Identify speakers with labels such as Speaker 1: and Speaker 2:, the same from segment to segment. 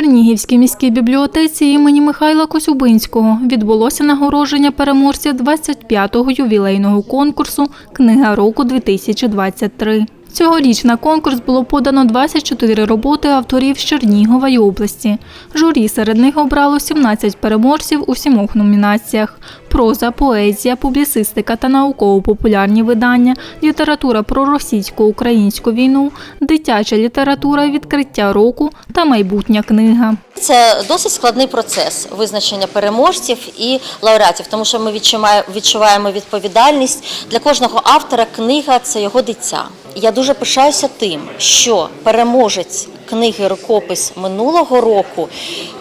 Speaker 1: Чернігівській міській бібліотеці імені Михайла Косюбинського відбулося нагородження переможців 25-го ювілейного конкурсу Книга року 2023. Цьогоріч на конкурс було подано 24 роботи авторів з Чернігова й області. Журі серед них обрало 17 переможців у сімох номінаціях: проза, поезія, публіцистика та науково-популярні видання, література про російсько-українську війну, дитяча література, відкриття року та майбутня книга.
Speaker 2: Це досить складний процес визначення переможців і лауреатів, тому що ми відчуваємо, відповідальність для кожного автора. Книга це його дитя. Я дуже пишаюся тим, що переможець книги рукопис минулого року,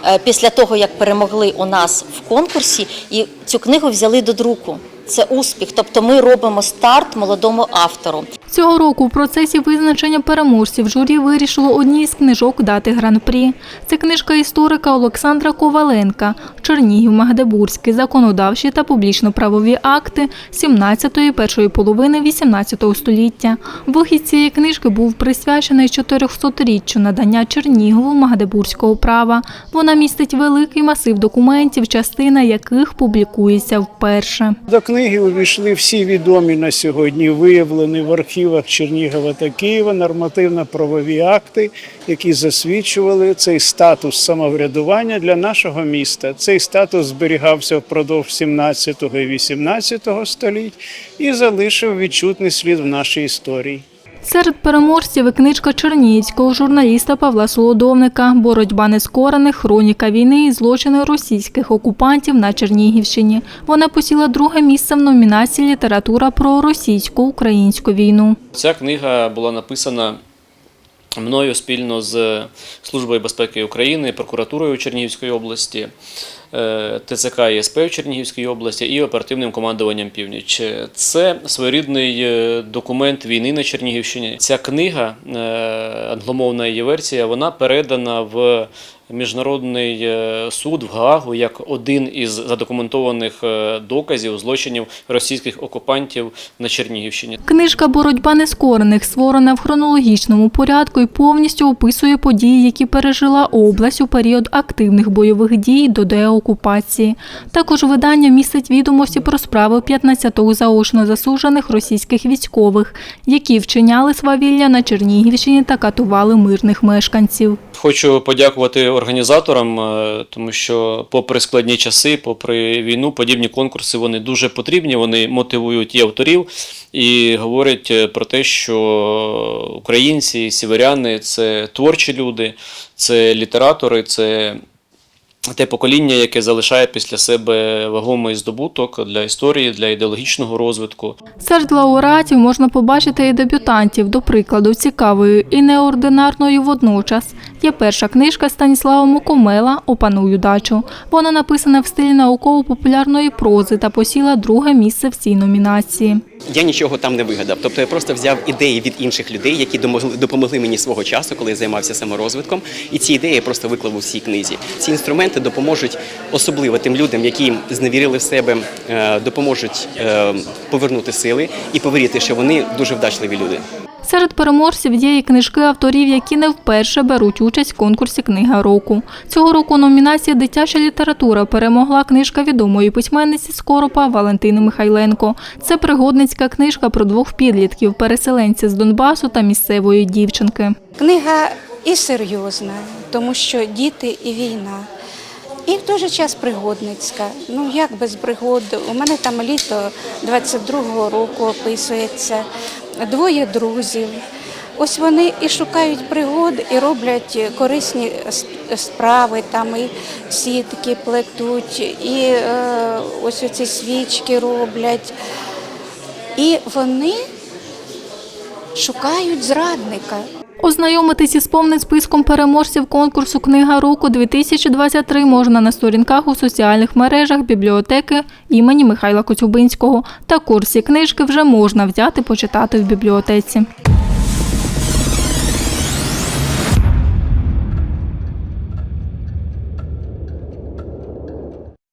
Speaker 2: е, після того як перемогли у нас в конкурсі, і цю книгу взяли до друку. Це успіх, тобто ми робимо старт молодому автору.
Speaker 1: Цього року в процесі визначення переможців журі вирішило одній з книжок дати гран-прі. Це книжка історика Олександра Коваленка Чернігів Магдебурзький, законодавчі та публічно-правові акти 17-ї першої половини 18 століття. Вихід цієї книжки був присвячений 400-річчю надання Чернігову Магдебурзького права. Вона містить великий масив документів, частина яких публікується вперше.
Speaker 3: Книги увійшли всі відомі на сьогодні виявлені в архівах Чернігова та Києва нормативно-правові акти, які засвідчували цей статус самоврядування для нашого міста. Цей статус зберігався впродовж 17 і 18 століть і залишив відчутний слід в нашій історії.
Speaker 1: Серед переможців і книжка чернігівського журналіста Павла Солодовника «Боротьба нескорених. Хроніка війни і злочини російських окупантів на Чернігівщині». Вона посіла друге місце в номінації «Література про російсько-українську війну».
Speaker 4: Ця книга була написана мною спільно з Службою безпеки України, прокуратурою Чернігівської області, ТЦК ЄСП в Чернігівській області і оперативним командуванням Північ. Це своєрідний е, документ війни на Чернігівщині. Ця книга, е, англомовна її версія, вона передана в Міжнародний е, суд в Гаагу як один із задокументованих е, доказів злочинів російських окупантів на Чернігівщині.
Speaker 1: Книжка «Боротьба нескорених» створена в хронологічному порядку і повністю описує події, які пережила область у період активних бойових дій до деокупації. Також видання містить відомості про справи 15 заочно засуджених російських військових, які вчиняли свавілля на Чернігівщині та катували мирних мешканців.
Speaker 4: Хочу подякувати організаторам, е, тому що, попри складні часи, попри війну, подібні конкурси вони дуже потрібні. Вони мотивують і авторів і говорять е, про те, що українці, сіверяни це творчі люди, це літератори, це те покоління, яке залишає після себе вагомий здобуток для історії, для ідеологічного розвитку.
Speaker 1: Серед лауреатів можна побачити і дебютантів, до прикладу, цікавою і неординарною водночас. Є перша книжка Станіслава Мукомела «Опаную дачу». Вона написана в стилі науково-популярної прози та посіла друге місце в цій номінації.
Speaker 5: Я нічого там не вигадав. Тобто я просто взяв ідеї від інших людей, які допомогли мені свого часу, коли я займався саморозвитком. І ці ідеї я просто виклав у цій книзі. Ці інструменти допоможуть особливо тим людям, які зневірили в себе, е, допоможуть е, повернути сили і повірити, що вони дуже вдачливі люди.
Speaker 1: Серед переможців є і книжки авторів, які не вперше беруть участь в конкурсі Книга року. Цього року у номінації Дитяча література перемогла книжка відомої письменниці Скоропа Валентини Михайленко. Це пригодницька книжка про двох підлітків, переселенців з Донбасу та місцевої дівчинки.
Speaker 6: Книга і серйозна, тому що діти і війна. І в той же час пригодницька. Ну як без пригод? У мене там літо 22-го року описується. Двоє друзів. Ось вони і шукають пригод, і роблять корисні справи, там і сітки плетуть, і е, ось оці свічки роблять. І вони шукають зрадника.
Speaker 1: Ознайомитись із повним списком переможців конкурсу Книга року 2023 можна на сторінках у соціальних мережах бібліотеки імені Михайла Коцюбинського. Та курсі книжки вже можна взяти почитати в бібліотеці.